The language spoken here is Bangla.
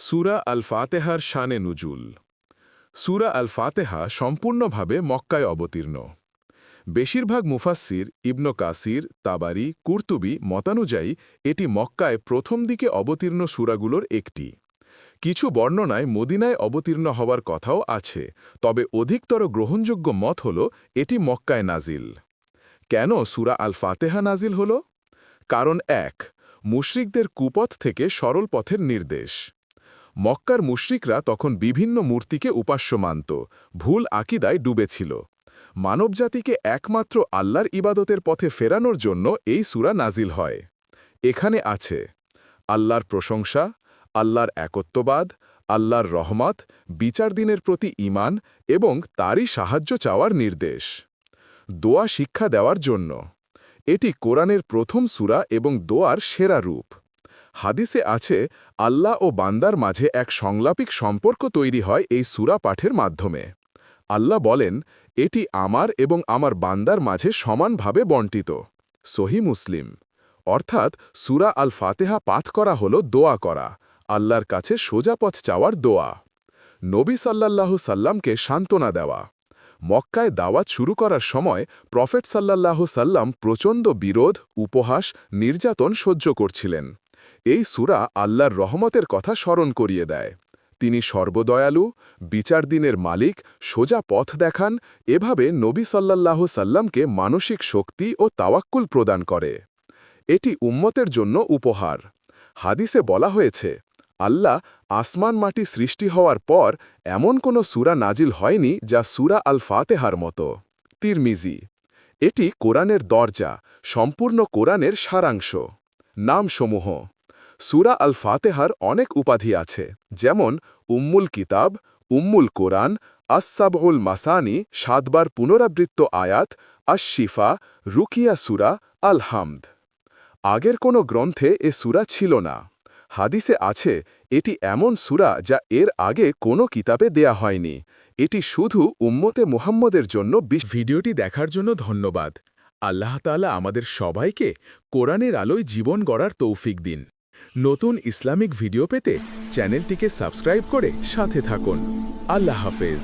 সুরা আল ফাতেহার শানে নুজুল। সুরা আল ফাতেহা সম্পূর্ণভাবে মক্কায় অবতীর্ণ। বেশিরভাগ মুফাসির ইবন কাসির, তাবারি, কুর্তুবি মতানুযায়ী এটি মক্কায় প্রথম দিকে অবতীর্ণ সুরাগুলোর একটি। কিছু বর্ণনায় মদিনায় অবতীর্ণ হওয়ার কথাও আছে, তবে অধিকতর গ্রহণযোগ্য মত হল এটি মক্কায় নাজিল। কেন সুরা আল ফাতেহা নাজিল হল? কারণ এক, মুশরিকদের কুপথ থেকে সরল পথের নির্দেশ। মক্কার মুশ্রিকরা তখন বিভিন্ন মূর্তিকে উপাস্য মানত, ভুল আকিদায় ডুবেছিল। মানবজাতিকে একমাত্র আল্লাহর ইবাদতের পথে ফেরানোর জন্য এই সুরা নাজিল হয়। এখানে আছে, আল্লাহর প্রশংসা, আল্লাহর একত্ববাদ, আল্লাহর রহমত, বিচার দিনের প্রতি ইমান এবং তারই সাহায্য চাওয়ার নির্দেশ। দোয়া শিক্ষা দেওয়ার জন্য। এটি কোরআনের প্রথম সুরা এবং দোয়ার সেরা রূপ। হাদিসে আছে, আল্লাহ ও বান্দার মাঝে এক সংলাপিক সম্পর্ক তৈরি হয় এই সুরা পাঠের মাধ্যমে। আল্লাহ বলেন, এটি আমার এবং আমার বান্দার মাঝে সমানভাবে বন্টিত। সহি মুসলিম। অর্থাৎ সুরা আল ফাতেহা পাঠ করা হল দোয়া করা, আল্লাহর কাছে সোজাপথ চাওয়ার দোয়া। নবী সাল্লাল্লাহু সাল্লামকে সান্ত্বনা দেওয়া। মক্কায় দাওয়াত শুরু করার সময় প্রফেট সাল্লাল্লাহু সাল্লাম প্রচণ্ড বিরোধ, উপহাস, নির্যাতন সহ্য করছিলেন। এই সুরা আল্লাহর রহমতের কথা স্মরণ করিয়ে দেয়। তিনি সর্বদয়ালু বিচার দিনের মালিক, সোজা পথ দেখান, এভাবে নবী সাল্লাল্লাহ সাল্লামকে মানসিক শক্তি ও তাওয়াক্কুল প্রদান করে। এটি উম্মতের জন্য উপহার। হাদিসে বলা হয়েছে, আল্লাহ আসমান মাটি সৃষ্টি হওয়ার পর এমন কোনো সুরা নাজিল হয়নি যা সুরা আল ফাতেহার মতো। তিরমিজি, এটি কোরআনের দরজা, সম্পূর্ণ কোরআনের সারাংশ। নামসমূহ সুরা আল ফাতেহার অনেক উপাধি আছে, যেমন উম্মুল কিতাব, উম্মুল কোরআন, আসসাবউল মাসানি, সাতবার পুনরাবৃত্ত আয়াত আশিফা রুকিয়া সুরা আল হামদ আগের কোনো গ্রন্থে এ সুরা ছিল না। হাদিসে আছে, এটি এমন সুরা যা এর আগে কোনো কিতাবে দেয়া হয়নি। এটি শুধু উম্মতে মুহাম্মদের জন্য ভিডিওটি দেখার জন্য ধন্যবাদ। আল্লাহ তাআলা আমাদের সবাইকে কোরআনের আলোয় জীবন গড়ার তৌফিক দিন। নতুন ইসলামিক ভিডিও পেতে চ্যানেলটিকে সাবস্ক্রাইব করে সাথে থাকুন। আল্লাহ হাফেজ।